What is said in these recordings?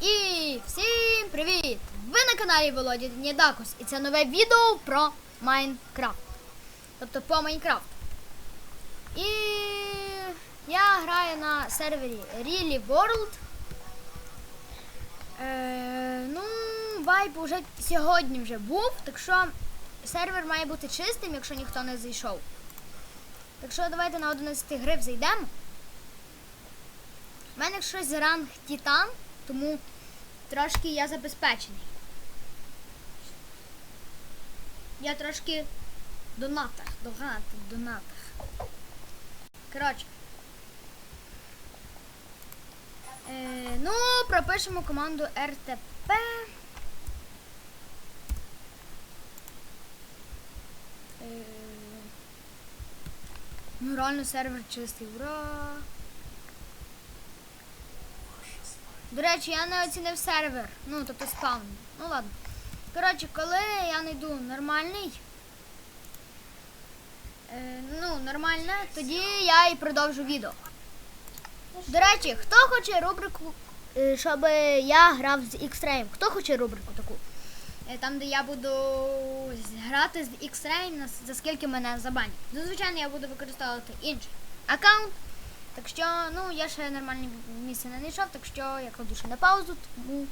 І всім привіт! Ви на каналі Володя Днідакус і це нове відео про Майнкрафт. Тобто по Майнкрафт. І я граю на сервері Really World. Е, ну, вайп уже сьогодні вже був, так що сервер має бути чистим, якщо ніхто не зайшов. Так що давайте на 11 гриф зайдемо. У мене щось ранг Титан, тому трошки я забезпечений. Я трошки донатор, донатор, донатор. Коротше. Е, ну, пропишемо команду RTP. Е, ну, реально сервер чистий, ура! До речі, я не оцінив сервер. Ну, тобто спаун. Ну ладно. Коротше, коли я знайду нормальний. Е, ну, нормальне, тоді я і продовжу відео. До речі, хто хоче рубрику, е, щоб я грав з X-Ray? Хто хоче рубрику таку? Е, Там, де я буду грати з X-Ray, за скільки мене забанять. Ну, звичайно, я буду використовувати інший аккаунт. Так що, ну, я ще нормальне місце не знайшов, так що я кладу ще на паузу, тому.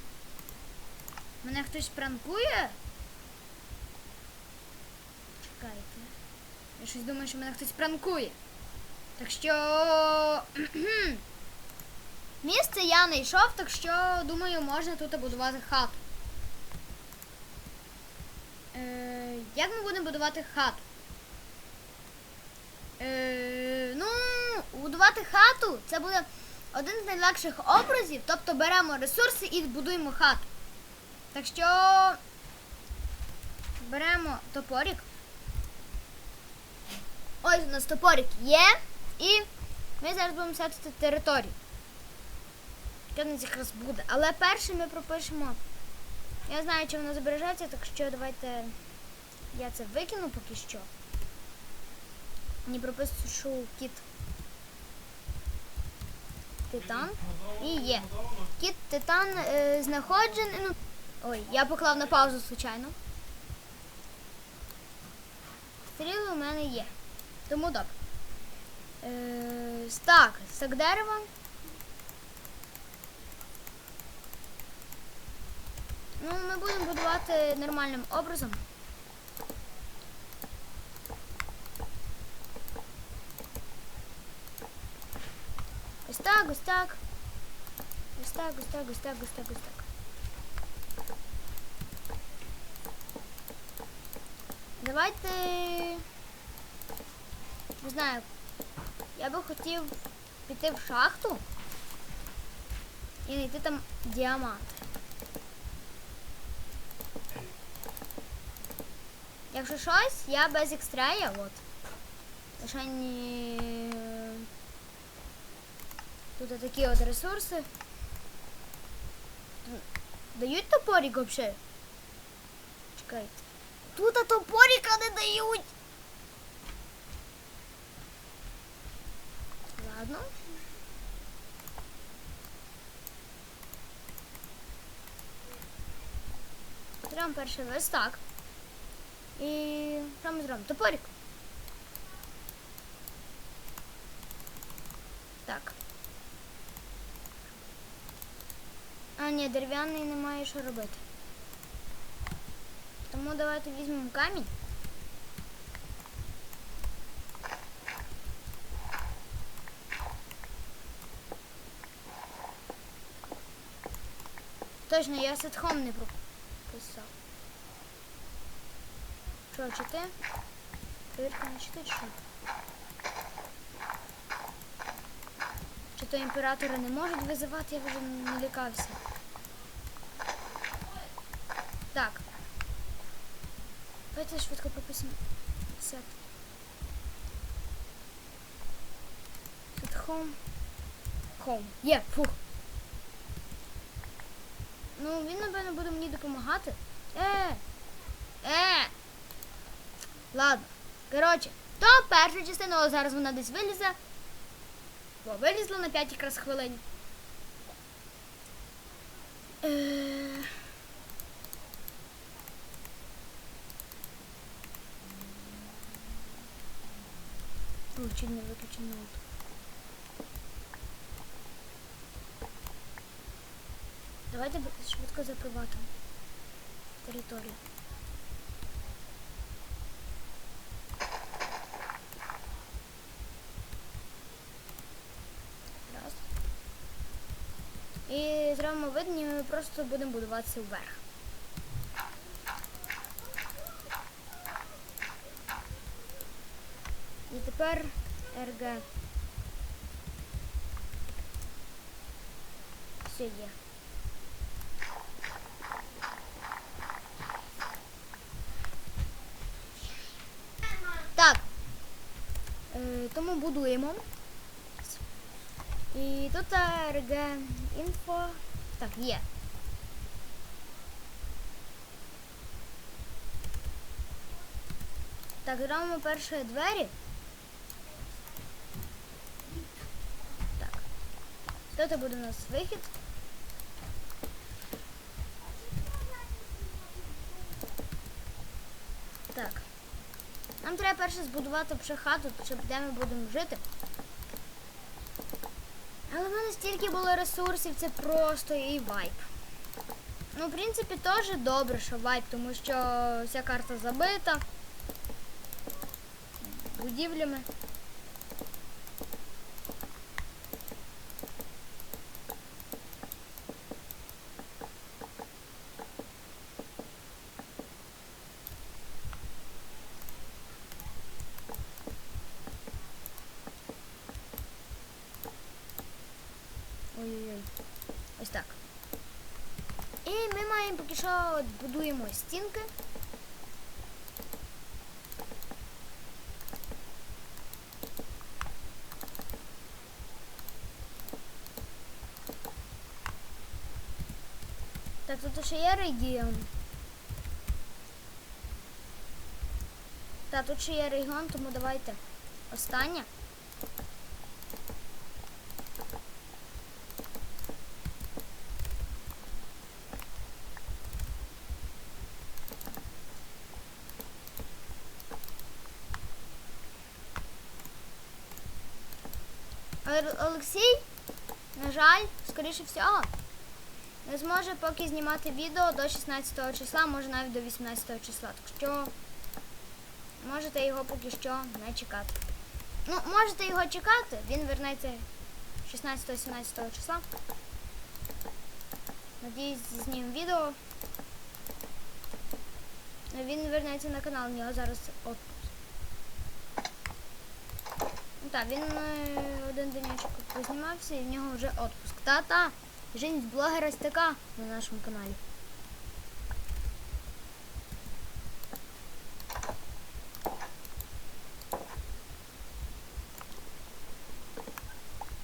Мене хтось пранкує? Чекайте. Я щось думаю, що мене хтось пранкує. Так що. Місце я знайшов, так що, думаю, можна тут будувати хату. Е, як ми будемо будувати хату? Е, ну, будувати хату це буде один з найлегших образів. Тобто беремо ресурси і будуємо хату. Так що беремо топорик. Ось у нас топорик є. І ми зараз будемо сетити територію. Яка в нас якраз буде. Але перше ми пропишемо. Я знаю, чи воно збережеться, так що давайте я це викину поки що. Не пропишу кіт. Титан. І є. Кіт Титан е, знаходжений. Ну, ой, я поклав на паузу, звичайно. Стріли у мене є. Тому добре. Е, так, стак дерева. Ну, ми будемо будувати нормальним образом. так, ось так. Ось так, ось так, ось так, ось так, ось так. Давайте. Не знаю. Я би хотів піти в шахту і знайти там діамант. Якщо щось, я без екстрея, от. Лише не... Тут такі от ресурси. Дають топорик вообще? Чекайте. Тут топорика не дають. Ладно. Беремо перший листак. І що ми зробимо? Топорик. Так. А, ні, дерев'яний немає що робити. Тому давайте візьмемо камінь. Точно, я сетхом не прописав. Що, чити? Перевірка не чити, чи що? Чи то імператори не можуть визивати, я вже не лякався. Так. Давайте швидко прописано. Сет. Set home. Home. Є, фух. Ну, він, напевно, буде мені допомагати. Е! Е! Ладно. Коротше, то перша частина, але зараз вона десь вилізе. Бо вилізла на 5 якраз хвилин. Е... Чуть не ноут. Давайте швидко заприватимо територію. Раз. І зробимо вид, ніби ми просто будемо будуватися вверх. І тепер РГ. Все є. Так. Е, тому будуємо. І тут РГ інфо. Так, є. Так, робимо перші двері. Тут буде у нас вихід. Так. Нам треба перше збудувати вже хату, щоб де ми будемо жити. Але в мене стільки було ресурсів, це просто і вайп. Ну, в принципі, теж добре, що вайп, тому що вся карта забита. Будівлями. Ось так. І ми маємо поки що будуємо стінки. Так, тут ще є регіон. Так, тут ще є регіон, тому давайте останнє. Олексій, на жаль, скоріше всього, не зможе поки знімати відео до 16 числа, може навіть до 18 числа. Так що можете його поки що не чекати. Ну, можете його чекати, він вернеться 16-17 числа. Надіюсь, знімемо відео. Він вернеться на канал, у нього зараз отпуск. Ну так, він е, один денечок познімався і в нього вже отпуск. Та-та! Жизнь блогера така на нашому каналі.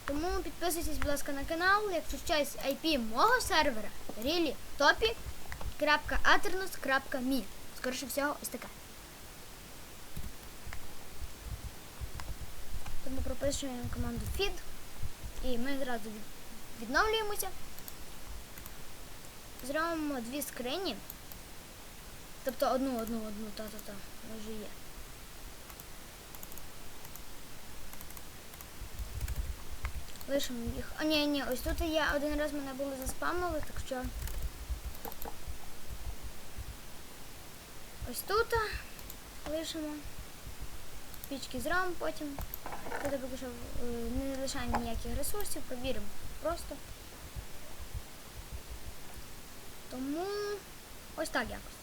Тому підписуйтесь, будь ласка, на канал. Якщо щось IP мого сервера, really topi.aternus.me Скоріше всього, ось таке. Тому пропишемо команду feed і ми від- відновлюємося. Зробимо дві скрині. Тобто одну, одну, одну, та-та-та, вже є. Лишимо їх. А ні, ні, ось тут є один раз мене були заспамили, так що. Ось тут лишимо. Пічки зробимо потім. Тут поки що не лишаємо ніяких ресурсів, повіримо просто. Тому ось так якось.